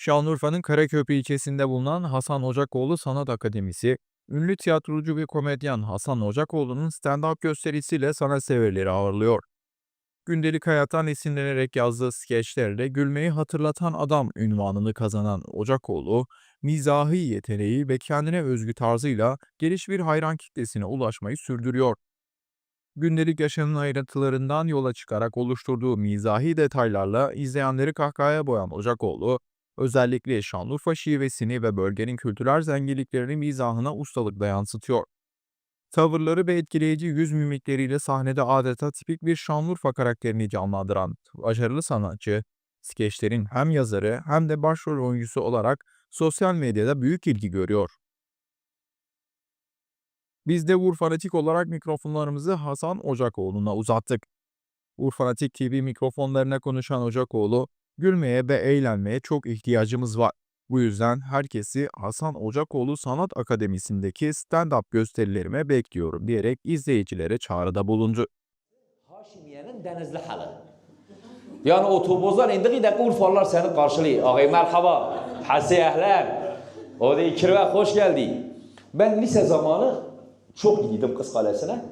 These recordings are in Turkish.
Şanlıurfa'nın Karaköprü ilçesinde bulunan Hasan Ocakoğlu Sanat Akademisi, ünlü tiyatrocu ve komedyen Hasan Ocakoğlu'nun stand-up gösterisiyle sanatseverleri ağırlıyor. Gündelik hayattan esinlenerek yazdığı skeçlerle gülmeyi hatırlatan adam ünvanını kazanan Ocakoğlu, mizahi yeteneği ve kendine özgü tarzıyla geniş bir hayran kitlesine ulaşmayı sürdürüyor. Gündelik yaşamın ayrıntılarından yola çıkarak oluşturduğu mizahi detaylarla izleyenleri kahkahaya boyan Ocakoğlu, özellikle Şanlıurfa şivesini ve bölgenin kültürel zenginliklerini mizahına ustalıkla yansıtıyor. Tavırları ve etkileyici yüz mimikleriyle sahnede adeta tipik bir Şanlıurfa karakterini canlandıran başarılı sanatçı, skeçlerin hem yazarı hem de başrol oyuncusu olarak sosyal medyada büyük ilgi görüyor. Biz de Urfanatik olarak mikrofonlarımızı Hasan Ocakoğlu'na uzattık. Urfanatik TV mikrofonlarına konuşan Ocakoğlu, gülmeye ve eğlenmeye çok ihtiyacımız var. Bu yüzden herkesi Hasan Ocakoğlu Sanat Akademisi'ndeki stand-up gösterilerime bekliyorum diyerek izleyicilere çağrıda bulundu. Haşimiye'nin denizli halı. Yani otobüsden indiği dakika Urfalılar seni karşılıyor. Ağay merhaba, hasi ehlen. O da kirve hoş geldi. Ben lise zamanı çok gidiyordum Kız Kalesi'ne.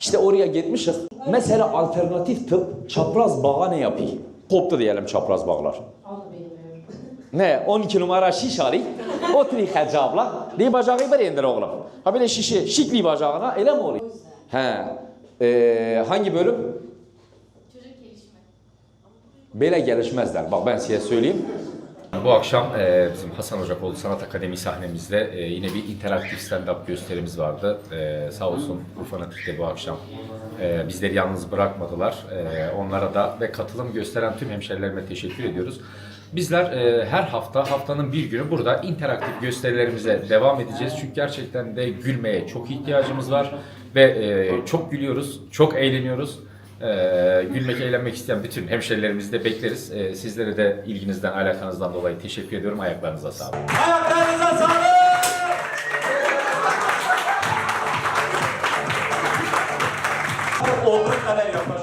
İşte oraya gitmişiz. Mesela alternatif tıp çapraz bağa ne yapıyor? Koptu diyelim çapraz bağlar. Ne? 12 numara şiş alayım. Oturuyor hacabla. Diye bacağı bir indir oğlum. Ha böyle şişi, şikli bacağına öyle mi oluyor? He. Ee, hangi bölüm? Çocuk gelişimi. Böyle gelişmezler. Bak ben size söyleyeyim. Bu akşam e, bizim Hasan Ocakoğlu Sanat Akademi sahnemizde e, yine bir interaktif stand-up gösterimiz vardı. E, sağ olsun Urfanatik de bu akşam e, bizleri yalnız bırakmadılar. E, onlara da ve katılım gösteren tüm hemşerilerime teşekkür ediyoruz. Bizler e, her hafta haftanın bir günü burada interaktif gösterilerimize devam edeceğiz. Çünkü gerçekten de gülmeye çok ihtiyacımız var ve e, çok gülüyoruz, çok eğleniyoruz. Ee, gülmek, eğlenmek isteyen bütün hemşerilerimizi de bekleriz. Ee, sizlere de ilginizden, alakanızdan dolayı teşekkür ediyorum. Ayaklarınıza sağlık. Ayaklarınıza sağlık. Olduğu kadar yapacağız.